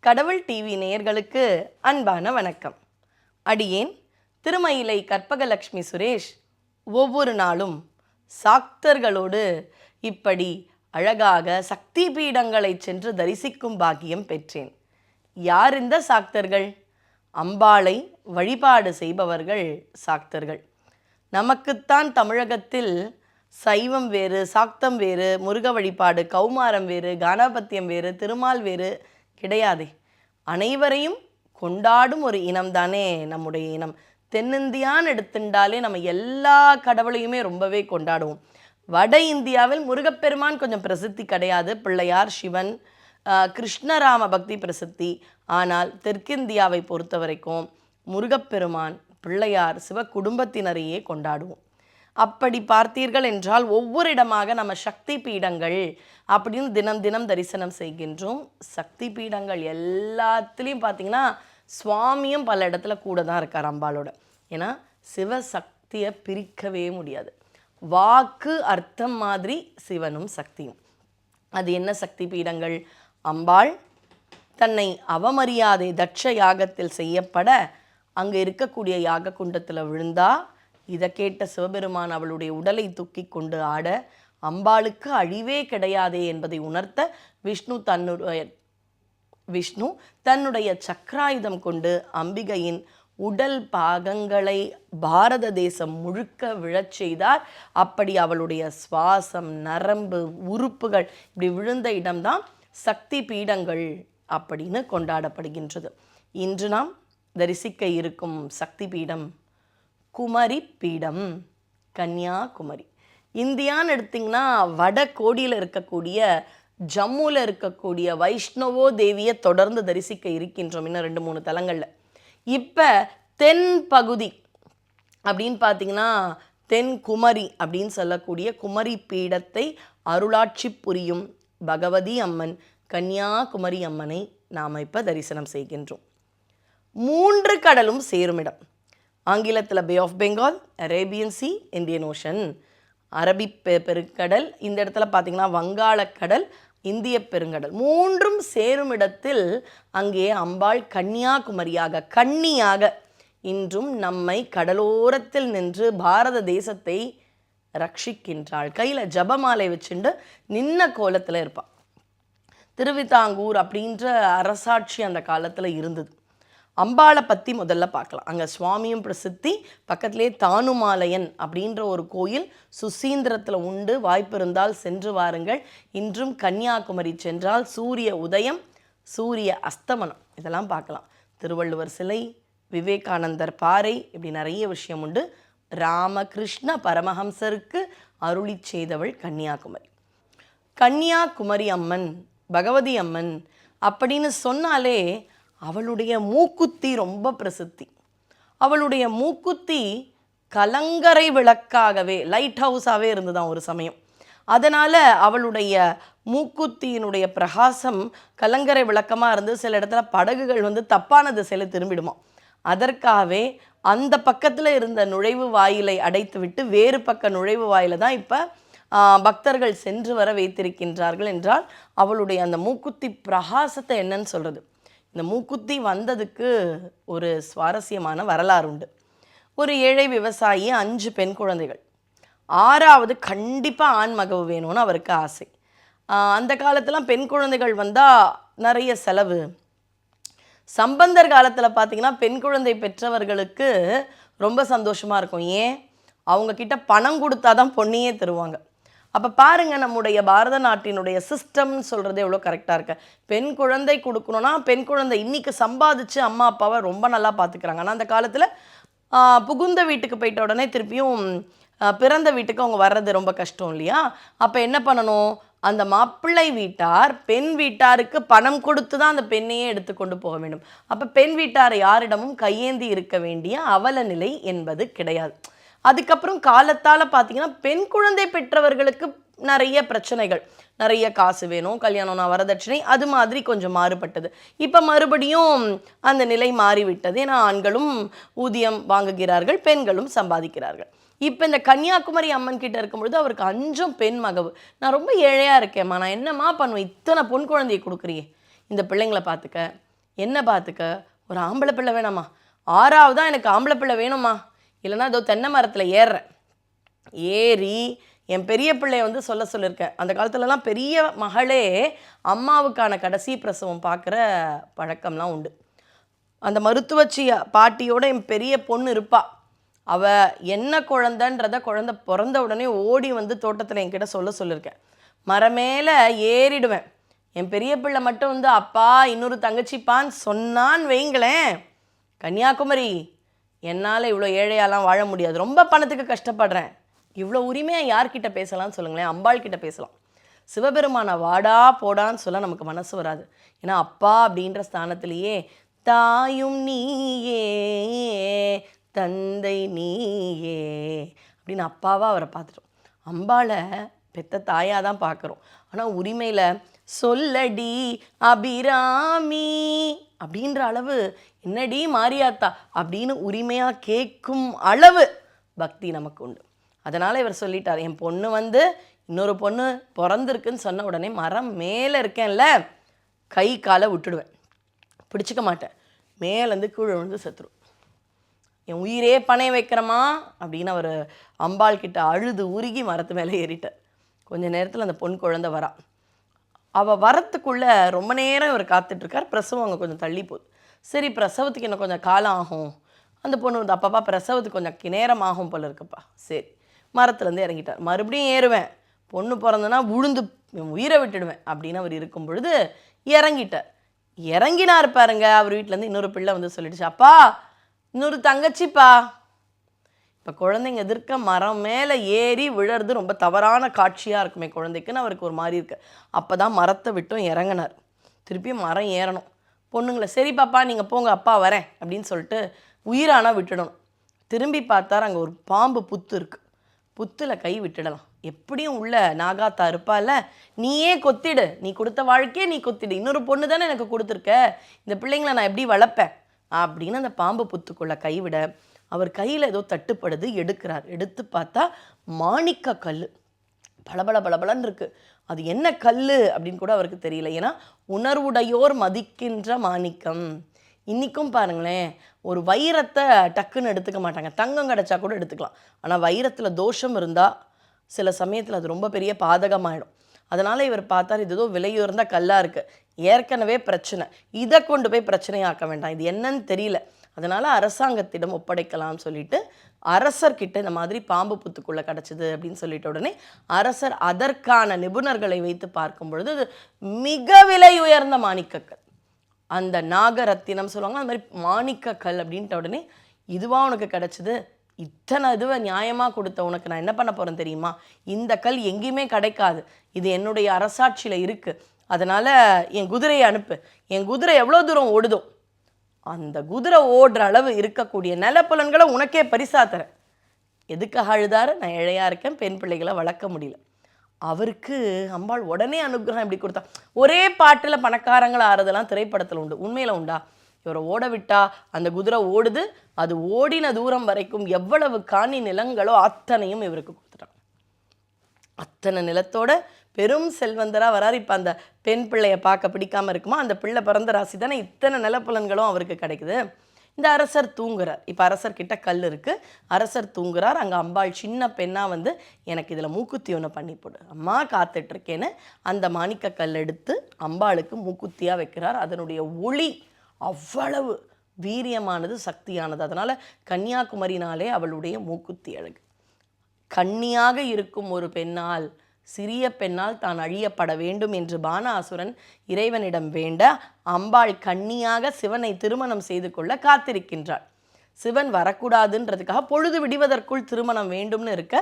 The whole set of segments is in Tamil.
கடவுள் டிவி நேயர்களுக்கு அன்பான வணக்கம். அடியேன் திருமயிலை கற்பகலக்ஷ்மி சுரேஷ் ஒவ்வொரு நாளும் சாக்தர்களோடு இப்படி அழகாக சக்தி பீடங்களை சென்று தரிசிக்கும் பாக்கியம் பெற்றேன். யார் இந்த சாக்தர்கள்? அம்பாளை வழிபாடு செய்பவர்கள் சாக்தர்கள். நமக்குத்தான் தமிழகத்தில் சைவம் வேறு சாக்தம் வேறு முருக வழிபாடு கௌமாரம் வேறு கானாபத்தியம் வேறு திருமால் வேறு கிடையாதே. அனைவரையும் கொண்டாடும் ஒரு இனம் தானே நம்முடைய இனம். தென்னிந்தியான்னு எடுத்துட்டாலே நம்ம எல்லா கடவுளையுமே ரொம்பவே கொண்டாடுவோம். வட இந்தியாவில் முருகப்பெருமான் கொஞ்சம் பிரசித்தி கிடையாது. பிள்ளையார் சிவன் கிருஷ்ணராம பக்தி பிரசித்தி. ஆனால் தெற்கிந்தியாவை பொறுத்த வரைக்கும் முருகப்பெருமான் பிள்ளையார் சிவ குடும்பத்தினரையே கொண்டாடுவோம். அப்படி பார்த்தீர்கள் என்றால் ஒவ்வொரு இடமாக நம்ம சக்தி பீடங்கள் அப்படின்னு தினம் தினம் தரிசனம் செய்கின்றோம். சக்தி பீடங்கள் எல்லாத்துலேயும் பார்த்தீங்கன்னா சுவாமியும் பல இடத்துல கூட தான் இருக்கார் அம்பாளோட. ஏன்னா சிவசக்தியை பிரிக்கவே முடியாது. வாக்கு அர்த்தம் மாதிரி சிவனும் சக்தியும். அது என்ன சக்தி பீடங்கள்? அம்பாள் தன்னை அவமரியாதை தட்ச யாகத்தில் செய்யப்பட அங்கே இருக்கக்கூடிய யாக குண்டத்தில் விழுந்தா இதை கேட்ட சிவபெருமான் அவளுடைய உடலை தூக்கி கொண்டு ஆட அம்பாளுக்கு அழிவே கிடையாதே என்பதை உணர்த்த விஷ்ணு தன்னுடைய விஷ்ணு தன்னுடைய சக்கராயுதம் கொண்டு அம்பிகையின் உடல் பாகங்களை பாரத தேசம் முழுக்க விழச் செய்தார். அப்படி அவளுடைய சுவாசம் நரம்பு உறுப்புகள் இப்படி விழுந்த இடம்தான் சக்தி பீடங்கள் அப்படின்னு கொண்டாடப்படுகின்றது. இன்று நாம் தரிசிக்க இருக்கும் சக்தி பீடம் குமரி பீடம் கன்னியாகுமரி. இந்தியான்னு எடுத்திங்கன்னா வட கோடியில் இருக்கக்கூடிய ஜம்முவில் இருக்கக்கூடிய வைஷ்ணவோ தேவியை தொடர்ந்து தரிசிக்க இருக்கின்றோம் இன்னும் ரெண்டு மூணு தலங்களில். இப்போ தென் பகுதி அப்படின்னு பார்த்தீங்கன்னா தென் குமரி அப்படின்னு சொல்லக்கூடிய குமரி பீடத்தை அருளாட்சி புரியும் பகவதி அம்மன் கன்னியாகுமரி அம்மனை நாம் இப்போ தரிசனம் செய்கின்றோம். மூன்று கடலும் சேருமிடம் ஆங்கிலத்தில் Bay of Bengal Arabian Sea Indian Ocean. அரபி பெ- பெருங்கடல் இந்த இடத்துல பார்த்தீங்கன்னா வங்காளக்கடல் இந்திய பெருங்கடல். மூன்றும் சேரும் இடத்தில் அங்கே அம்பாள் கன்னியாகுமரியாக கன்னியாக இன்றும் நம்மை கடலோரத்தில் நின்று பாரத தேசத்தை ரட்சிக்கின்றாள். கையில் ஜபமாலை வச்சுண்டு நின்ன கோலத்தில் இருப்பாள் திருவிதாங்கூர் அப்படின்ற அரசாட்சி அந்த காலத்தில் இருந்தது. அம்பாளை பற்றி முதல்ல பார்க்கலாம். அங்கே சுவாமியும் பிரசித்தி பக்கத்திலே தானுமாலயன் அப்படின்ற ஒரு கோயில் சுசீந்திரத்தில் உண்டு. வாய்ப்பு இருந்தால் சென்று வாருங்கள். இன்றும் கன்னியாகுமரி சென்றால் சூரிய உதயம் சூரிய அஸ்தமனம். இதெல்லாம் பார்க்கலாம். திருவள்ளுவர் சிலை விவேகானந்தர் பாறை இப்படி நிறைய விஷயம் உண்டு. ராமகிருஷ்ண பரமஹம்சருக்கு அருளி செய்தவள் கன்னியாகுமரி. கன்னியாகுமரி அம்மன் பகவதி அம்மன் அப்படின்னு சொன்னாலே அவளுடைய மூக்குத்தி ரொம்ப பிரசித்தி. அவளுடைய மூக்குத்தி கலங்கரை விளக்காகவே லைட் ஹவுஸாகவே இருந்துதான் ஒரு சமயம். அதனால் அவளுடைய மூக்குத்தியினுடைய பிரகாசம் கலங்கரை விளக்கமாக இருந்து சில இடத்துல படகுகள் வந்து தப்பான திசையில் திரும்பிடுமா. அதற்காகவே அந்த பக்கத்தில் இருந்த நுழைவு வாயிலை அடைத்துவிட்டு வேறு பக்க நுழைவு வாயில தான் இப்போ பக்தர்கள் சென்று வர வைத்திருக்கின்றார்கள் என்றால் அவளுடைய அந்த மூக்குத்தி பிரகாசத்தை என்னன்னு சொல்கிறது இந்த மூக்குத்தி வந்ததுக்கு ஒரு சுவாரஸ்யமான வரலாறு உண்டு ஒரு ஏழை விவசாயி அஞ்சு பெண் குழந்தைகள். ஆறாவது கண்டிப்பாக ஆண் மகவு வேணும்னு அவருக்கு ஆசை. அந்த காலத்திலாம் பெண் குழந்தைகள் வந்தால் நிறைய செலவு. சம்பந்தர் காலத்தில் பார்த்தீங்கன்னா பெண் குழந்தை பெற்றவர்களுக்கு ரொம்ப சந்தோஷமாக இருக்கும். ஏன்? அவங்கக்கிட்ட பணம் கொடுத்தா தான் பொண்ணையே தருவாங்க. அப்போ பாருங்க நம்முடைய பாரத நாட்டினுடைய சிஸ்டம்னு சொல்கிறது எவ்வளோ கரெக்டாக இருக்கு. பெண் குழந்தை கொடுக்கணும்னா பெண் குழந்தை இன்றைக்கி சம்பாதிச்சு அம்மா அப்பாவை ரொம்ப நல்லா பார்த்துக்கிறாங்க ஆனால் அந்த காலத்தில் புகுந்த வீட்டுக்கு போயிட்ட உடனே திருப்பியும் பிறந்த வீட்டுக்கு அவங்க வர்றது ரொம்ப கஷ்டம் இல்லையா? அப்போ என்ன பண்ணணும்? அந்த மாப்பிள்ளை வீட்டார் பெண் வீட்டாருக்கு பணம் கொடுத்து தான் அந்த பெண்ணையே எடுத்து கொண்டு போக வேண்டும். அப்போ பெண் வீட்டார் யாரிடமும் கையேந்தி இருக்க வேண்டிய அவல நிலை என்பது கிடையாது. அதுக்கப்புறம் காலத்தால் பார்த்தீங்கன்னா பெண் குழந்தை பெற்றவர்களுக்கு நிறைய பிரச்சனைகள். நிறைய காசு வேணும் கல்யாணம்னா வரதட்சணை அது மாதிரி கொஞ்சம் மாறுபட்டது. இப்போ மறுபடியும் அந்த நிலை மாறிவிட்டது. ஏன்னா ஆண்களும் ஊதியம் வாங்குகிறார்கள் பெண்களும் சம்பாதிக்கிறார்கள். இப்போ இந்த கன்னியாகுமரி அம்மன் கிட்ட இருக்கும்பொழுது அவருக்கு அஞ்சும் பெண் மகவு. நான் ரொம்ப ஏழையாக இருக்கேம்மா. நான் என்னம்மா பண்ணுவேன்? இத்தனை பொன் குழந்தையை கொடுக்குறியே இந்த பிள்ளைங்களை பார்த்துக்க என்ன பார்த்துக்க ஒரு ஆம்பளை பிள்ளை வேணாமா ஆறாவதா எனக்கு ஆம்பளை பிள்ளை வேணுமா இல்லைன்னா ஏதோ தென்னை மரத்தில் ஏறுறேன். ஏறி என் பெரிய பிள்ளைய வந்து சொல்ல சொல்லியிருக்கேன். அந்த காலத்துலலாம் பெரிய மகளே அம்மாவுக்கான கடைசி பிரசவம் பார்க்குற பழக்கம்லாம் உண்டு. அந்த மருத்துவச்சி பாட்டியோட என் பெரிய பொண்ணு இருப்பா. அவ என்ன குழந்தன்றத குழந்த பிறந்த உடனே ஓடி வந்து தோட்டத்தில் என்கிட்ட சொல்ல சொல்லியிருக்கேன். மரமேல ஏறிடுவேன். என் பெரிய பிள்ளை மட்டும் வந்து அப்பா இன்னொரு தங்கச்சிப்பான்னு சொன்னான்னு வைங்களேன். கன்னியாகுமரி என்னால் இவ்வளோ ஏழையாலாம் வாழ முடியாது. ரொம்ப பணத்துக்கு கஷ்டப்படுறேன். இவ்வளோ உரிமையாக யார்கிட்ட பேசலாம்னு சொல்லுங்களேன். அம்பாள் கிட்ட பேசலாம். சிவபெருமானை வாடா போடான்னு சொல்ல நமக்கு மனசு வராது. ஏன்னா அப்பா அப்படின்ற ஸ்தானத்திலேயே தாயும் நீயே தந்தை நீயே அப்படின்னு அப்பாவாக அவரை பார்த்துட்டோம். அம்பாளை பெத்த தாயாக தான் பார்க்குறோம். ஆனால் உரிமையில் சொல்லடி அபிராமி அப்படின்ற அளவு என்னடி மாரியாத்தா? அப்படின்னு உரிமையாக கேட்கும் அளவு பக்தி நமக்கு உண்டு. அதனால் இவர் சொல்லிட்டார் என் பொண்ணு வந்து இன்னொரு பொண்ணு பிறந்திருக்குன்னு சொன்ன உடனே மரம் மேலே இருக்கேன்ல கை காலை விட்டுடுவேன். பிடிச்சிக்க மாட்டேன். மேலேருந்து கீழே விழுந்து செத்துரும். என் உயிரே பணைய வைக்கிறமா? அப்படின்னு அவர் அம்பாள் கிட்ட அழுது உருகி மரத்து மேலே ஏறிட்டார். கொஞ்ச நேரத்தில் அந்த பொன் குழந்தை வரான் அவள் வரத்துக்குள்ளே ரொம்ப நேரம் இவர் காத்துட்ருக்கார். பிரசவம் அங்கே கொஞ்சம் தள்ளி போகுது. சரி பிரசவத்துக்கு இன்னும் கொஞ்சம் காலம் ஆகும். அந்த பொண்ணு வந்து அப்பப்பா பிரசவத்துக்கு கொஞ்சம் கி- நேரம் ஆகும் போல இருக்குப்பா. சரி மரத்துலேருந்து இறங்கிட்டார். மறுபடியும் ஏறுவேன். பொண்ணு பிறந்தனா உழுந்து உயிரை விட்டுடுவேன். அப்படின்னு அவர் இருக்கும் பொழுது இறங்கிட்டார். இறங்கினார் பாருங்க. அவர் வீட்டிலேருந்து இன்னொரு பிள்ளை வந்து சொல்லிடுச்சு அப்பா இன்னொரு தங்கச்சிப்பா. இப்போ குழந்தைங்க எதிர்க்க மரம் மேலே ஏறி விழறது ரொம்ப தவறான காட்சியாக இருக்குமே குழந்தைக்குன்னு அவருக்கு ஒரு மாதிரி இருக்கு. அப்போ தான் மரத்தை விட்டும் இறங்கினார். திருப்பியும் மரம் ஏறணும். பொண்ணுங்களை சரி பாப்பா நீங்கள் போங்க அப்பா வரேன் அப்படின்னு சொல்லிட்டு உயிரானா விட்டுடணும். திரும்பி பார்த்தார் அங்கே ஒரு பாம்பு புத்து இருக்குது புத்தில் கை விட்டுடலாம். எப்படியும் உள்ள நாகாத்தா இருப்பால நீயே கொத்திடு. நீ கொடுத்த வாழ்க்கையே நீ கொத்திடு. இன்னொரு பொண்ணு தானே எனக்கு கொடுத்துருக்க. இந்த பிள்ளைங்களை நான் எப்படி வளர்ப்பேன்? அப்படின்னு அந்த பாம்பு புத்துக்குள்ளே கைவிட அவர் கையில் ஏதோ தட்டுப்படுது எடுக்கிறார். எடுத்து பார்த்தா மாணிக்க கல் பளபள பளபளன்னு இருக்குது அது என்ன கல் அப்படின்னு கூட அவருக்கு தெரியல. ஏன்னா உணர்வுடையோர் மதிக்கின்ற மாணிக்கம். இன்றைக்கும் பாருங்களேன் ஒரு வைரத்தை டக்குன்னு எடுத்துக்க மாட்டாங்க. தங்கம் கிடைச்சா கூட எடுத்துக்கலாம். ஆனால் வைரத்தில் தோஷம் இருந்தால் சில சமயத்தில் அது ரொம்ப பெரிய பாதகமாயிடும். அதனால் இவர் பார்த்தார் இது ஏதோ விலையுயர்ந்த கல்லாக இருக்குது ஏற்கனவே பிரச்சனை. இதை கொண்டு போய் பிரச்சனையாக்க வேண்டாம். இது என்னன்னு தெரியல. அதனால் அரசாங்கத்திடம் ஒப்படைக்கலாம்னு சொல்லிட்டு அரசர்கிட்ட இந்த மாதிரி பாம்பு புத்துக்குள்ளே கிடச்சிது அப்படின்னு சொல்லிட்ட உடனே அரசர் அதற்கான நிபுணர்களை வைத்து பார்க்கும் பொழுது அது மிக விலை உயர்ந்த மாணிக்கக்கல். அந்த நாகரத்தினம் சொல்லுவாங்க அந்த மாதிரி மாணிக்கக்கல் அப்படின்ட்ட உடனே இதுவாக உனக்கு கிடச்சிது? இத்தனை இதுவை நியாயமாக கொடுத்த உனக்கு நான் என்ன பண்ண போகிறேன் தெரியுமா? இந்த கல் எங்கேயுமே கிடைக்காது. இது என்னுடைய அரசாட்சியில் இருக்குது அதனால் என் குதிரையை அனுப்பு. என் குதிரை எவ்வளோ தூரம் ஓடுதோ அந்த குதிரை ஓடுற அளவு இருக்கக்கூடிய நிலப்புலன்களை உனக்கே பரிசா தரேன். எதுக்காக அழுதாரு நான் இழையா இருக்கேன் பெண் பிள்ளைகளை வளர்க்க முடியல. அவருக்கு அம்பாள் உடனே அனுகிரகம் இப்படி கொடுத்தா. ஒரே பாட்டில் பணக்காரங்கள் ஆறதெல்லாம் திரைப்படத்தில் உண்டு. உண்மையில் உண்டா? இவரை ஓட விட்டா அந்த குதிரை ஓடுது அது ஓடின தூரம் வரைக்கும் எவ்வளவு காணி நிலங்களோ அத்தனையும் இவருக்கு அத்தனை நிலத்தோட பெரும் செல்வந்தராக வரார். இப்போ அந்த பெண் பிள்ளைய பார்க்க பிடிக்காம இருக்குமா? அந்த பிள்ளை பிறந்த ராசி தானே இத்தனை நிலப்புலன்களும் அவருக்கு கிடைக்குது. இந்த அரசர் தூங்குறார். இப்போ அரசர் கிட்ட கல் இருக்கு. அரசர் தூங்குறார். அங்கே அம்பாள் சின்ன பெண்ணாக வந்து எனக்கு இதில் மூக்குத்தி ஒன்று பண்ணி போடு. அம்மா காத்துட்ருக்கேன்னு அந்த மாணிக்க கல் எடுத்து அம்பாளுக்கு மூக்குத்தியாக வைக்கிறார். அதனுடைய ஒளி அவ்வளவு வீரியமானது சக்தியானது. அதனால் கன்னியாகுமரினாலே அவளுடைய மூக்குத்தி அழகு. கன்னியாக இருக்கும் ஒரு பெண்ணால் சிறிய பெண்ணால் தான் அழியப்பட வேண்டும் என்று பானாசுரன் இறைவனிடம் வேண்ட அம்பாள் கன்னியாக சிவனை திருமணம் செய்து கொள்ள காத்திருக்கின்றாள். சிவன் வரக்கூடாதுன்றதுக்காக பொழுது விடுவதற்குள் திருமணம் வேண்டும்னு இருக்க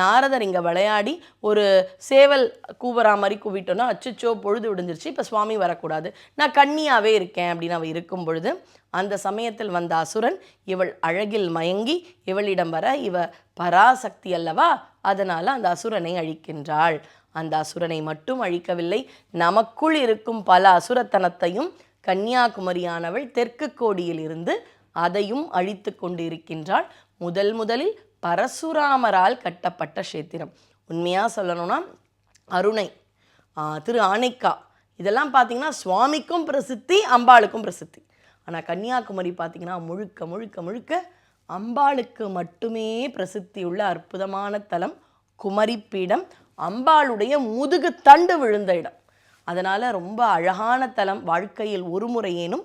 நாரதர் இங்கே விளையாடி ஒரு சேவல் கூவரா மாதிரி கூவிட்டோன்னா அச்சுச்சோ பொழுது விடிஞ்சிருச்சு இப்போ சுவாமி வரக்கூடாது. நான் கண்ணியாகவே இருக்கேன் அப்படின்னு அவள் இருக்கும் பொழுது அந்த சமயத்தில் வந்த அசுரன் இவள் அழகில் மயங்கி இவளிடம் வர இவ பராசக்தி அல்லவா? அதனால் அந்த அசுரனை அழிக்கின்றாள். அந்த அசுரனை மட்டும் அழிக்கவில்லை நமக்குள் இருக்கும் பல அசுரத்தனத்தையும் கன்னியாகுமரியானவள் தெற்கு கோடியில் இருந்து அதையும் அழித்து கொண்டிருக்கின்றாள். முதல் முதலில் பரசுராமரால் கட்டப்பட்ட கஷேத்திரம். உண்மையாக சொல்லணும்னா அருணை திரு ஆனைக்கா. இதெல்லாம் பார்த்தீங்கன்னா சுவாமிக்கும் பிரசித்தி அம்பாளுக்கும் பிரசித்தி. ஆனால் கன்னியாகுமரி பார்த்தீங்கன்னா முழுக்க முழுக்க முழுக்க அம்பாளுக்கு மட்டுமே பிரசித்தி உள்ள அற்புதமான தலம் குமரிப்பீடம். அம்பாளுடைய முதுகு தண்டு விழுந்த இடம். அதனால் ரொம்ப அழகான தலம். வாழ்க்கையில் ஒரு முறையேனும்